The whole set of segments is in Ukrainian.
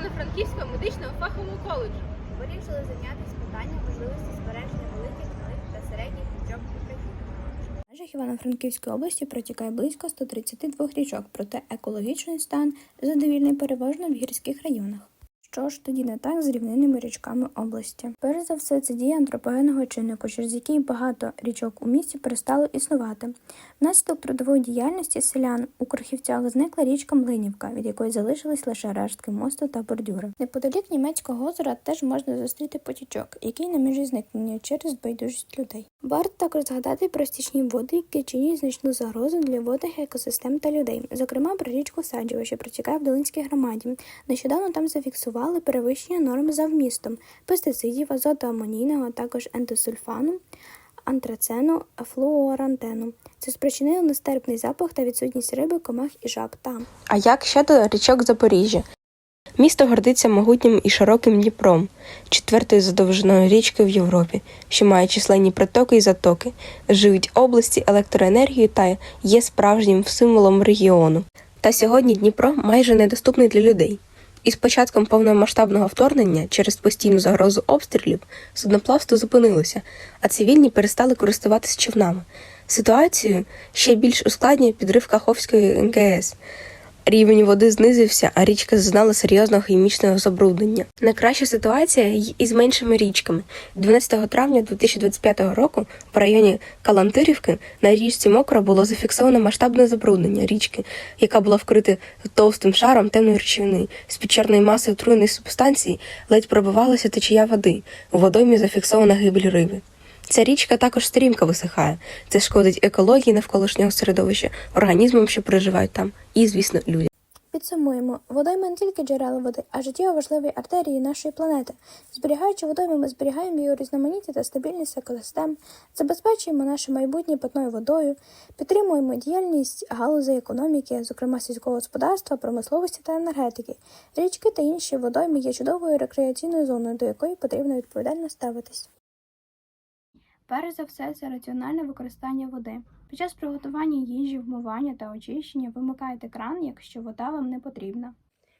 Івано-Франківського медичного фахового коледжу. Вирішили зайнятися питанням можливості збереження великих малих та середніх річок України. В межах Івано-Франківської області протікає близько 132 річок, проте екологічний стан задовільний переважно в гірських районах. Що ж тоді не так з рівнинними річками області? Перш за все, це дія антропогенного чиннику, через який багато річок у місті перестало існувати. Внаслідок трудової діяльності селян у Крохівцях зникла річка Млинівка, від якої залишились лише рештки мосту та бордюри. Неподалік німецького озера теж можна зустріти потічок, який на межі зникнення через байдужість людей. Варто також згадати про стічні води, які чинять значну загрозу для водних екосистем та людей, зокрема про річку Саджево, що протікає в Долинській громаді. Нещодавно там зафіксували перевищення норм за вмістом пестицидів, азоту амонійного, а також ентосульфану, антрацену, флуорантену. Це спричинило нестерпний запах та відсутність риби, комах і жаб там. А як щодо річок Запоріжжя? Місто гордиться могутнім і широким Дніпром, четвертою за довжиною річкою в Європі, що має численні притоки і затоки, живить області електроенергією та є справжнім символом регіону. Та сьогодні Дніпро майже недоступний для людей. Із початком повномасштабного вторгнення через постійну загрозу обстрілів судноплавство зупинилося, а цивільні перестали користуватися човнами. Ситуацію ще більш ускладнює підрив Каховської НКС. Рівень води знизився, а річка зазнала серйозного хімічного забруднення. Найкраща ситуація із меншими річками. 12 травня 2025 року в районі Калантирівки на річці Мокра було зафіксовано масштабне забруднення річки, яка була вкрита товстим шаром темної речовини. З під чорної маси отруєної субстанції ледь пробивалася течія води. У водоймі зафіксована гибель риби. Ця річка також стрімко висихає. Це шкодить екології навколишнього середовища, організмам, що проживають там, і, звісно, людям. Підсумуємо, водойми не тільки джерела води, а життєво важливі артерії нашої планети. Зберігаючи водойми, ми зберігаємо біорізноманіття та стабільність екосистем, забезпечуємо наше майбутнє питною водою, підтримуємо діяльність галузей економіки, зокрема сільського господарства, промисловості та енергетики. Річки та інші водойми є чудовою рекреаційною зоною, до якої потрібно відповідально ставитись. Перш за все, це раціональне використання води. Під час приготування їжі, вмивання та очищення вимикайте кран, якщо вода вам не потрібна.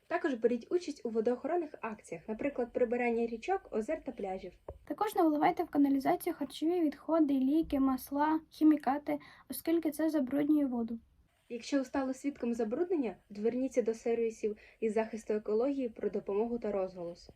Також беріть участь у водоохоронних акціях, наприклад, прибирання річок, озер та пляжів. Також не виливайте в каналізацію харчові відходи, ліки, масла, хімікати, оскільки це забруднює воду. Якщо ви стали свідком забруднення, зверніться до сервісів із захисту екології про допомогу та розголос.